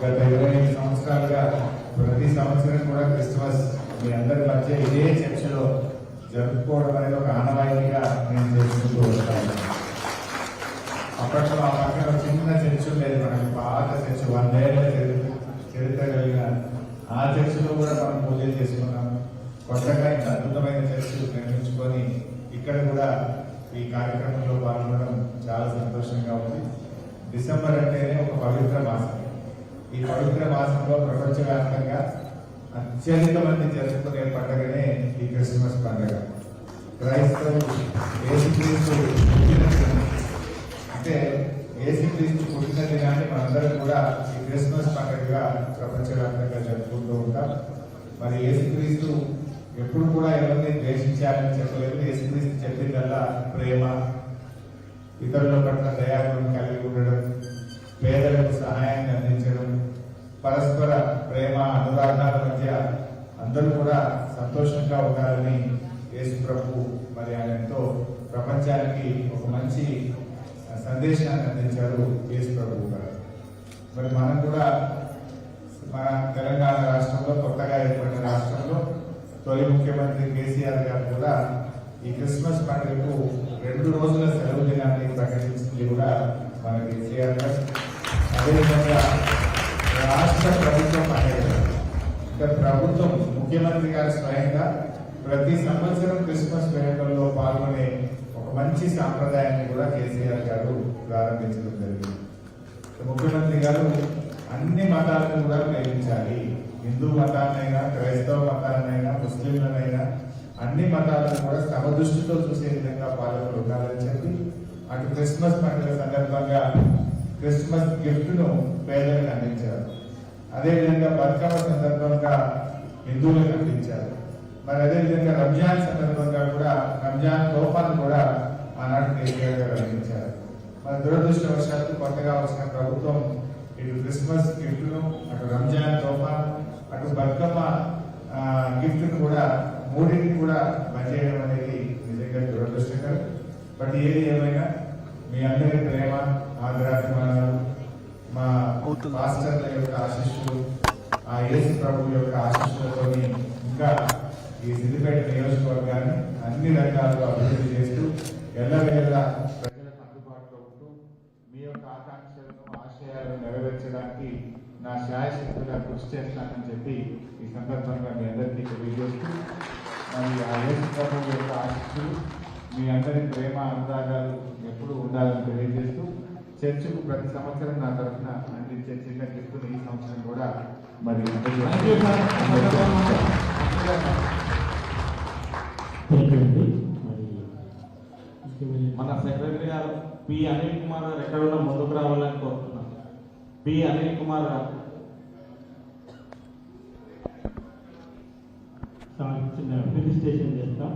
గత ఇరవై ఐదు సంవత్సరాలుగా ప్రతి సంవత్సరం కూడా క్రిస్మస్ మీ అందరి మధ్య ఇదే చర్చలో జరుపుకోవడం అనేది ఒక ఆనవాయితీగా నేను చేసుకుంటూ వస్తాను అప్పట్లో ఆ పక్కన చిన్న చర్చ ఉండేది మనకి పాత చర్చ వందేళ్ళ చరిత్ర చరిత్ర కలిగిన ఆ చర్చలో కూడా మనం పూజలు చేసుకున్నాం. కొత్తగా ఇంత అద్భుతమైన చర్చలు నిర్మించుకొని ఇక్కడ కూడా ఈ కార్యక్రమంలో పాల్గొనడం చాలా సంతోషంగా ఉంది. డిసెంబర్ అంటేనే ఒక పవిత్ర మాసం. ఈ పవిత్ర మాసంలో ప్రపంచవ్యాప్తంగా అత్యధిక మంది జరుపుకునే పండుగనే ఈ క్రిస్మస్ పండుగ. క్రైస్తవులు యేసుక్రీస్తు పుట్టిన అంటే ఏసుక్రీస్తు పుట్టిన దినాన్ని మనందరం కూడా ఈ క్రిస్మస్ పండుగగా ప్రపంచవ్యాప్తంగా జరుపుకుంటూ ఉంటాం. మరి ఏసుక్రీస్తు ఎప్పుడు కూడా ఎవరిని ద్వేషించాలని చెప్పలేదు. ఏసుక్రీస్తు చెప్పిందల్లా ప్రేమ ఇతరుల పట్ల దయాగుణం కలిగి ఉండడం పేదలకు సహాయాన్ని అందించడం పరస్పర ప్రేమ అనురాధాల మధ్య అందరూ కూడా సంతోషంగా ఉండాలని యేసు ప్రభు మరి ఆయనతో ప్రపంచానికి ఒక మంచి సందేశాన్ని అందించారు యేసు ప్రభు గారు. మరి మనం కూడా మన తెలంగాణ రాష్ట్రంలో కొత్తగా ఏర్పడిన రాష్ట్రంలో తొలి ముఖ్యమంత్రి కేసీఆర్ గారు కూడా ఈ క్రిస్మస్ పండుగకు రెండు రోజుల సెలవు దినాన్ని ప్రకటించింది కూడా మన కేసీఆర్ గారు అదేవిధంగా రాష్ట్ర ప్రభుత్వం అనేది ప్రభుత్వం ముఖ్యమంత్రి గారు స్వయంగా ప్రతి సంవత్సరం క్రిస్మస్ వేడుకల్లో పాల్గొనే ఒక మంచి సాంప్రదాయాన్ని కూడా కేసీఆర్ గారు ప్రారంభించడం జరిగింది. ముఖ్యమంత్రి గారు అన్ని మతాలను కూడా ప్రేమించాలి. హిందూ మతాన్నైనా క్రైస్తవ మతాన్నైనా ముస్లింలనైనా అన్ని మతాలను కూడా సమదృష్టితో చూసే విధంగా పాలకులు ఉండాలని చెప్పి అటు క్రిస్మస్ పండుగ సందర్భంగా క్రిస్మస్ గిఫ్ట్ను పేదలకు అందించారు. అదేవిధంగా బతుకమ్మ సందర్భంగా హిందువులకు అందించారు. మరి అదేవిధంగా రంజాన్ సందర్భంగా కూడా రంజాన్ తోఫాను కూడా ఆనాడు కేసీఆర్ గారు అందించారు. మరి దురదృష్టవశాత్తు కొత్తగా వచ్చిన ప్రభుత్వం ఇటు క్రిస్మస్ గిఫ్ట్ను అటు రంజాన్ తోఫాన్ అటు బతుకమ్మ గిఫ్ట్ను కూడా మూడింటిని కూడా బంద్ చేయడం అనేది నిజంగా దురదృష్టకరం. బట్ ఏది ఏమైనా మీ అందరి ప్రేమ ఆదరాభిమానాలు మా మాస్టర్ల యొక్క ఆశీస్సులు ఆ యేసు ప్రభు యొక్క ఆశీస్సులతోని ఇంకా ఈ సిద్దిపేట నియోజకవర్గాన్ని అన్ని రకాలుగా అభివృద్ధి చేస్తూ ఎల్లవేళ ప్రజలకు అందుబాటులో ఉంటూ మీ యొక్క ఆకాంక్షలను ఆశయాలను నెరవేర్చడానికి నా శాయశక్తుగా కృషి చేస్తానని చెప్పి ఈ సందర్భంగా మీ అందరికీ తెలియజేస్తూ మరి ఆ యేసు ప్రభు యొక్క ఆశీస్సులు మీ అందరి ప్రేమ అనురాగాలు ఎప్పుడు ఉండాలని తెలియజేస్తూ చర్చకు ప్రతి సంవత్సరం నా తరఫున అందించే చిన్న గిఫ్ట్ ఈ సంవత్సరం కూడా మరి మన సెక్రటరీ గారు పి అనిల్ కుమార్ గారు ఎక్కడ ఉన్నా ముందుకు రావాలని కోరుతున్నాను పి అనిల్ కుమార్ గారు. చిన్న రిజిస్ట్రేషన్ చేస్తాం.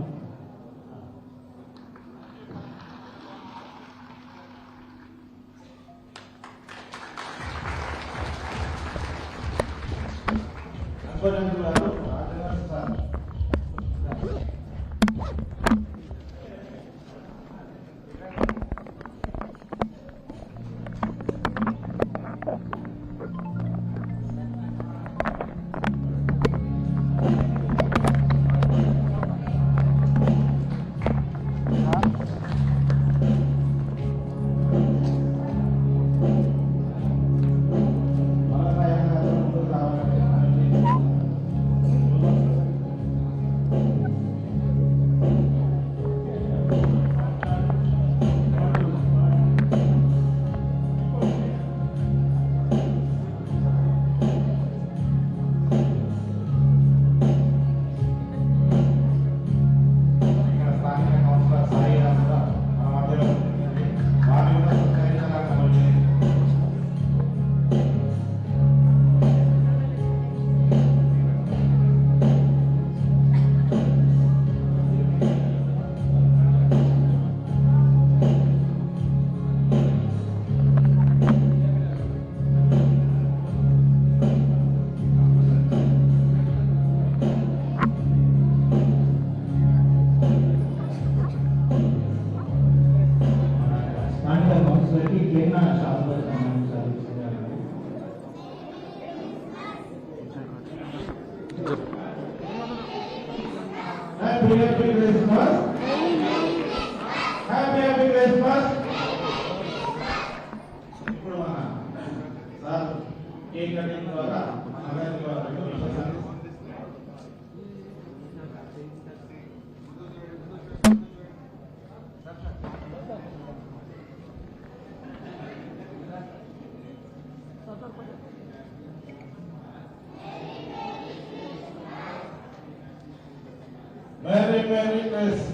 Merry Christmas.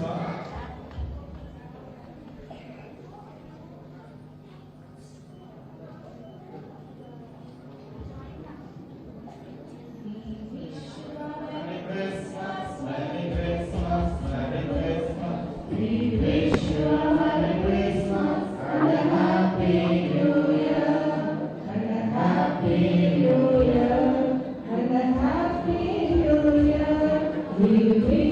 nice man. Happy New Year. Happy New Year.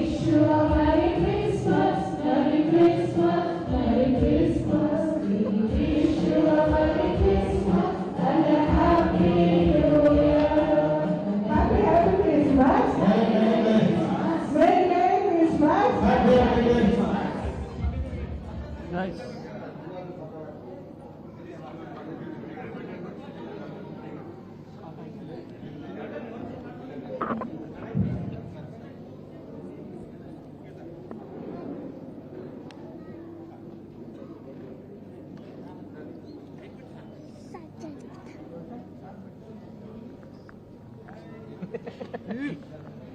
嗯，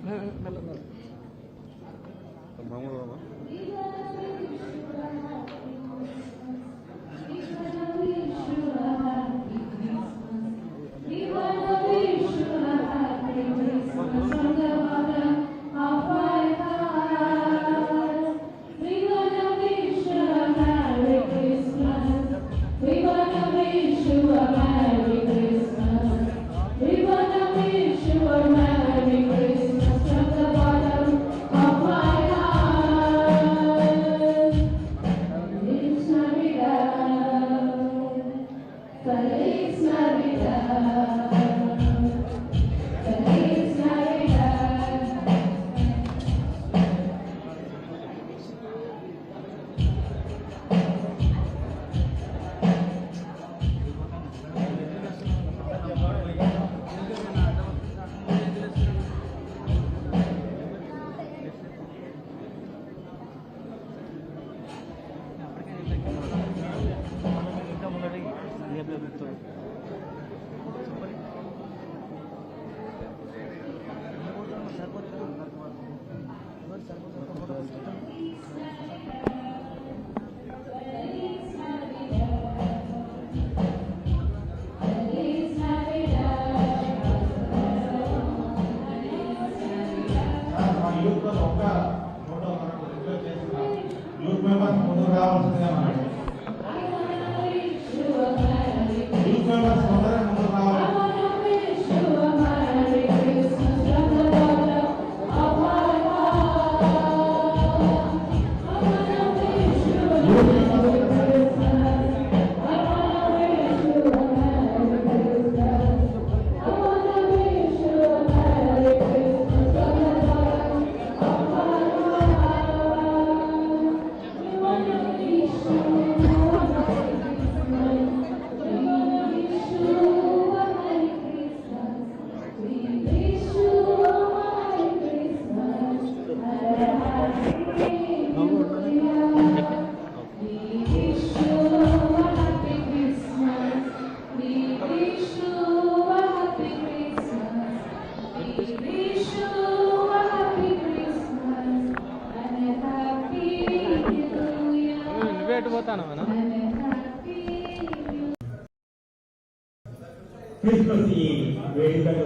没没没，咱们忙活了。ఎటు పోతాను మనం క్రిస్మస్ ఈ వేడుకలు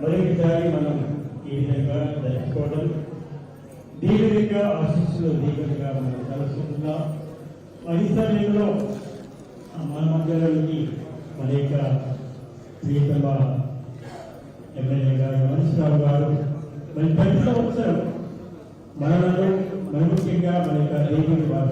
మొదటిసారి మనం ఈ విధంగా మనం కలుసుకుంటున్నాం మహిళలో మన మధ్యలోకి మన యొక్క ప్రియతమ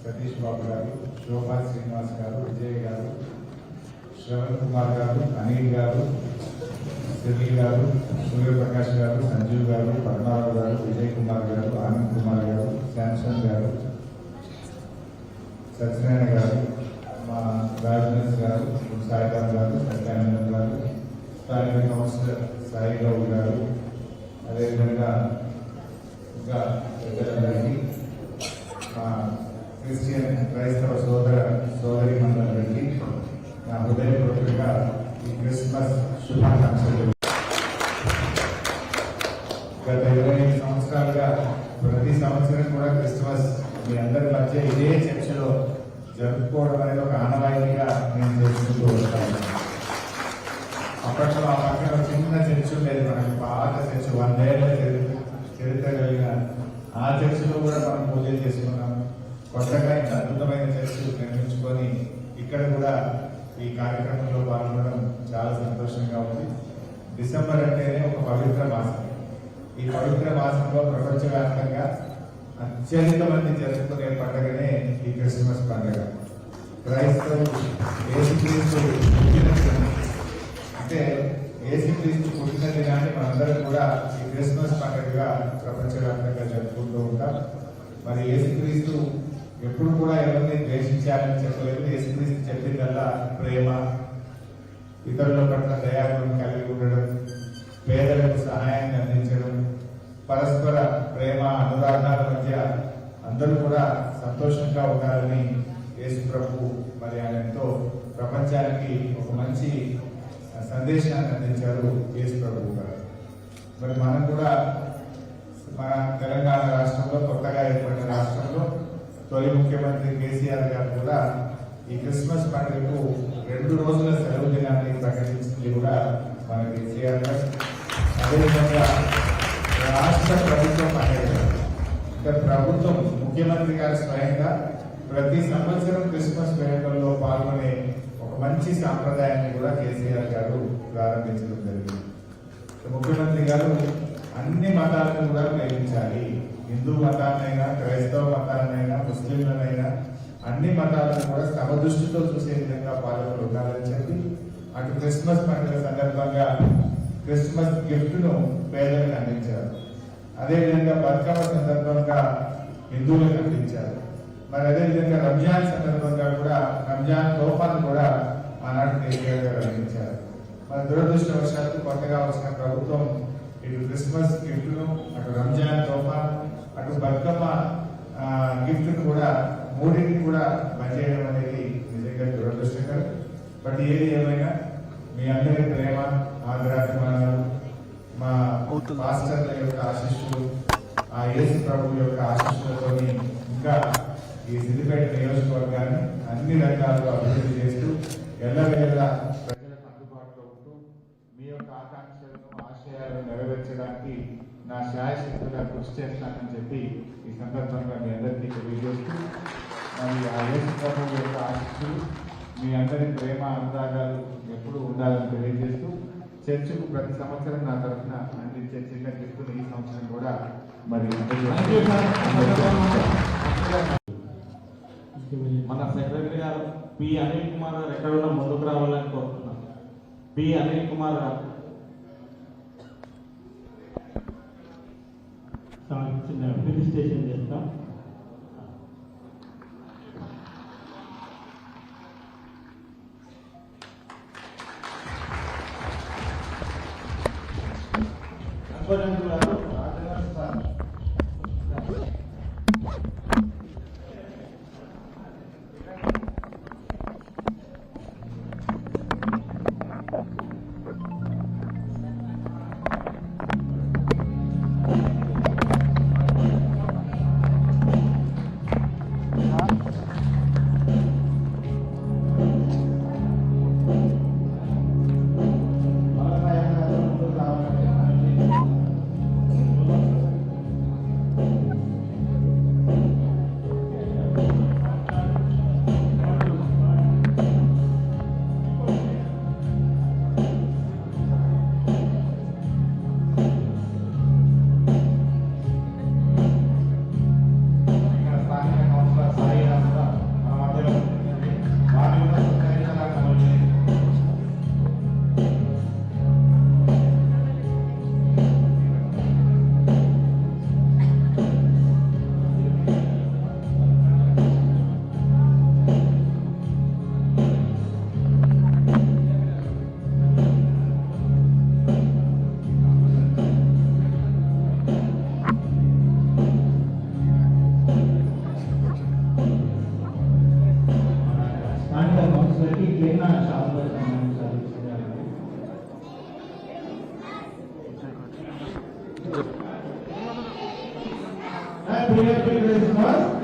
సతీష్ బాబు గారు శోభా శ్రీనివాస్ గారు విజయ్ గారు శ్రవణ్ కుమార్ గారు అనిల్ గారు సునీల్ గారు సూర్యప్రకాష్ గారు సంజీవ్ గారు పద్మారావు గారు విజయ్ కుమార్ గారు ఆనంద్ కుమార్ గారు శాంసన్ గారు సత్యనారాయణ గారు మా రాజనస్ గారు సాయిరామ్ గారు సత్యానందం గారు స్థానిక కౌన్సిలర్ సాయి గారు అదేవిధంగా ఇంకా పెద్దలందరికీ క్రిస్టియన్ క్రైస్తవ సోదర సోదరి మండలందరికీ నా హృదయపూర్వకంగా ఈ క్రిస్మస్ శుభాకాంక్షలు. గత ఇరవై ఐదు సంవత్సరాలుగా ప్రతి సంవత్సరం కూడా క్రిస్మస్ మీ అందరి మధ్య ఇదే చర్చలో జరుపుకోవడం అనేది ఒక ఆనవాయితీగా నేను చేసుకుంటూ వస్తాను అప్పట్లో ఆ పక్కన చిన్న చర్చ ఉండేది మనకి పాత చర్చ వందేళ్ళ చరిత్ర చరిత్ర కలిగిన ఆ చర్చలో కూడా మనం పూజలు చేసుకున్నాం కొత్తగా ఇంత అద్భుతమైన చర్చ్ నిర్మించుకొని ఇక్కడ కూడా ఈ కార్యక్రమంలో పాల్గొనడం చాలా సంతోషంగా ఉంది. డిసెంబర్ అంటేనే ఒక పవిత్ర మాసం. ఈ పవిత్ర మాసంలో ప్రపంచవ్యాప్తంగా అత్యధిక మంది జరుపుకునే పండుగనే ఈ క్రిస్మస్ పండుగ. క్రైస్తవులు యేసుక్రీస్తు పుట్టిన దినం. అంటే యేసుక్రీస్తు పుట్టిన దినాన్ని మనందరం కూడా ఈ క్రిస్మస్ పండుగగా ప్రపంచవ్యాప్తంగా జరుపుకుంటూ ఉంటాం. మరి యేసుక్రీస్తు ఎప్పుడు కూడా ఎవరిని ద్వేషించాలని చెప్పలేదు. యేసుక్రీస్తు చెప్పిందల్లా ప్రేమ ఇతరుల పట్ల దయాగుణం కలిగి ఉండడం పేదలకు సహాయాన్ని అందించడం పరస్పర ప్రేమ అనురాగాల మధ్య అందరూ కూడా సంతోషంగా ఉండాలని యేసు ప్రభు మరి ఆయనతో ప్రపంచానికి ఒక మంచి సందేశాన్ని అందించారు యేసు ప్రభు గారు. మరి మనం కూడా మన తెలంగాణ రాష్ట్రంలో కొత్తగా ఏర్పడిన రాష్ట్రంలో తొలి ముఖ్యమంత్రి కేసీఆర్ గారు కూడా ఈ క్రిస్మస్ పండుగకు రెండు రోజుల సెలవు దినాన్ని ప్రకటించింది కూడా మన కేసీఆర్ గారు. అదేవిధంగా రాష్ట్ర ప్రభుత్వం అనేది అంటే ప్రభుత్వం ముఖ్యమంత్రి గారు స్వయంగా ప్రతి సంవత్సరం క్రిస్మస్ వేడుకల్లో పాల్గొనే ఒక మంచి సాంప్రదాయాన్ని కూడా కేసీఆర్ గారు ప్రారంభించడం జరిగింది. ముఖ్యమంత్రి గారు అన్ని మతాలను కూడా ప్రేమించాలి. హిందూ మతాన్నైనా క్రైస్తవ మతాన్నైనా ముస్లింలనైనా అన్ని మతాలను కూడా సమదృష్టితో చూసే విధంగా పాలకులు ఉండాలని చెప్పి అటు క్రిస్మస్ పండుగ సందర్భంగా క్రిస్మస్ గిఫ్ట్ను పేదలకు అందించారు. అదేవిధంగా బతుకమ్మ సందర్భంగా హిందువులకు అందించారు మరి అదేవిధంగా రంజాన్ సందర్భంగా కూడా రంజాన్ తోఫాను కూడా ఆనాడు కేసీఆర్ గారు అందించారు. మన దురదృష్టవశాత్తు కొత్తగా వచ్చిన ప్రభుత్వం ఇటు క్రిస్మస్ గిఫ్ట్ను ను అటు రంజాన్ తోఫా అటు బతుకమ్మ ఆ, గిఫ్ట్ను కూడా మూడింటిని కూడా బంద్ చేయడం అనేది నిజంగా దురదృష్టకరం బట్ ఏది ఏమైనా మీ అందరి ప్రేమ ఆదరాభిమానాలు మా పాస్టర్ల యొక్క ఆశీస్సులు ఆ యేసు ప్రభు యొక్క ఆశీస్సులతోని ఇంకా ఈ సిద్దిపేట నియోజకవర్గాన్ని అన్ని రంగాల్లో అభివృద్ధి చేస్తూ ఎల్లవేళ ప్రజలకు అందుబాటులో ఉంటూ మీ యొక్క ఆకాంక్షలను ఆశయాలను నెరవేర్చడానికి నా శాయశక్తుగా కృషి చేస్తానని చెప్పి ఈ సందర్భంగా మీ అందరికీ తెలియజేస్తూ మరి ఆ యేసు ప్రభు యొక్క ఆశీస్సులు మీ అందరి ప్రేమ అనురాగాలు ఎప్పుడూ ఉండాలని తెలియజేస్తూ చర్చకు ప్రతి సంవత్సరం నా తరఫున అందించే చిన్న గిఫ్ట్ ఈ సంవత్సరం కూడా మరి. మన సెక్రటరీ గారు పి అనిల్ కుమార్ గారు ఎక్కడ ఉన్నా ముందుకు రావాలని కోరుతున్నాను పి అనిల్ కుమార్ గారు చిన్న రిజిస్ట్రేషన్ చేస్తాం అక్బర్ గారు రాజనగర్ సార్ మలనాయన గారు ముందుకు రావాలని create business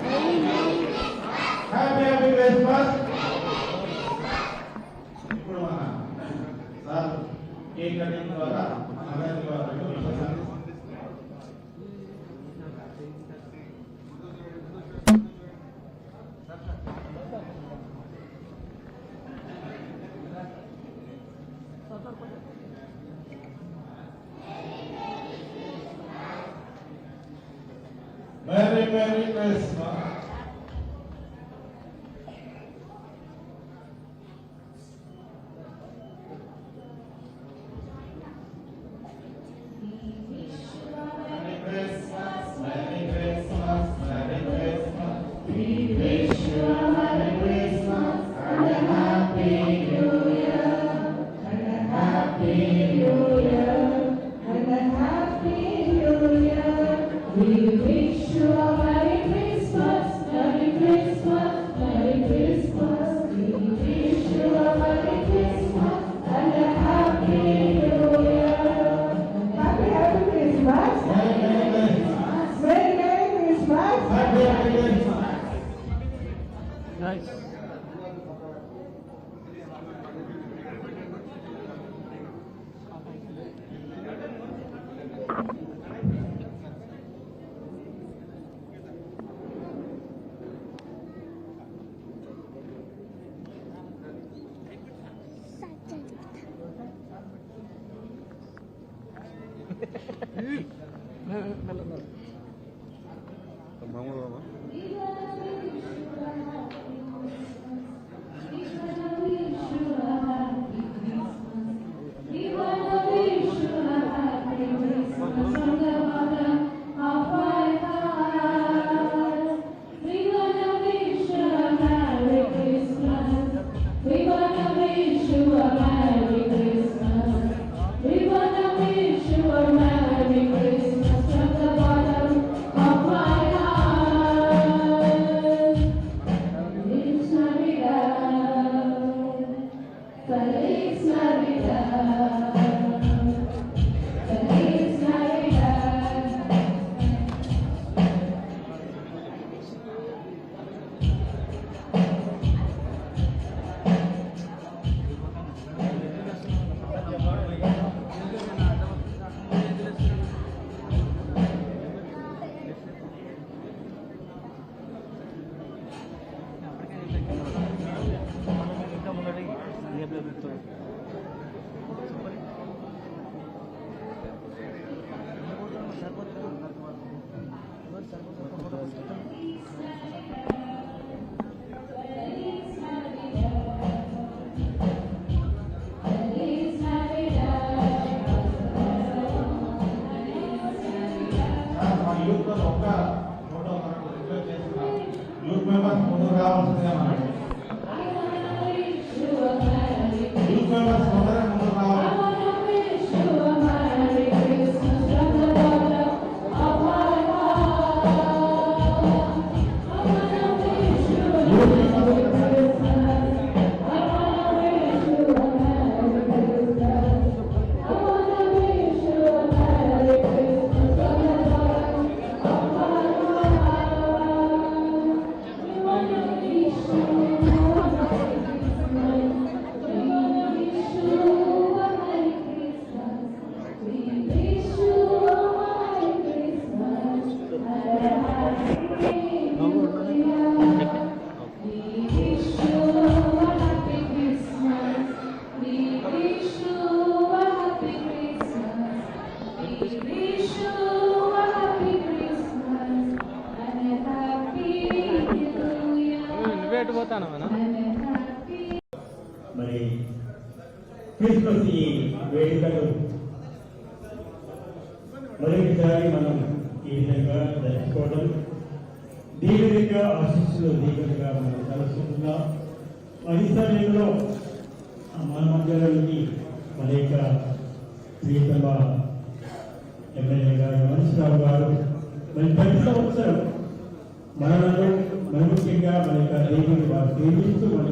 Nice. cultural do Dinamarca. సమయంలో మన మధ్యలోకి మన యొక్క ప్రియతమ ఎమ్మెల్యే గారు మనసురావు గారు మరి ప్రతి సంవత్సరం మనలను మరి ముఖ్యంగా మన యొక్క దేవుని వారు ప్రేమిస్తూ మన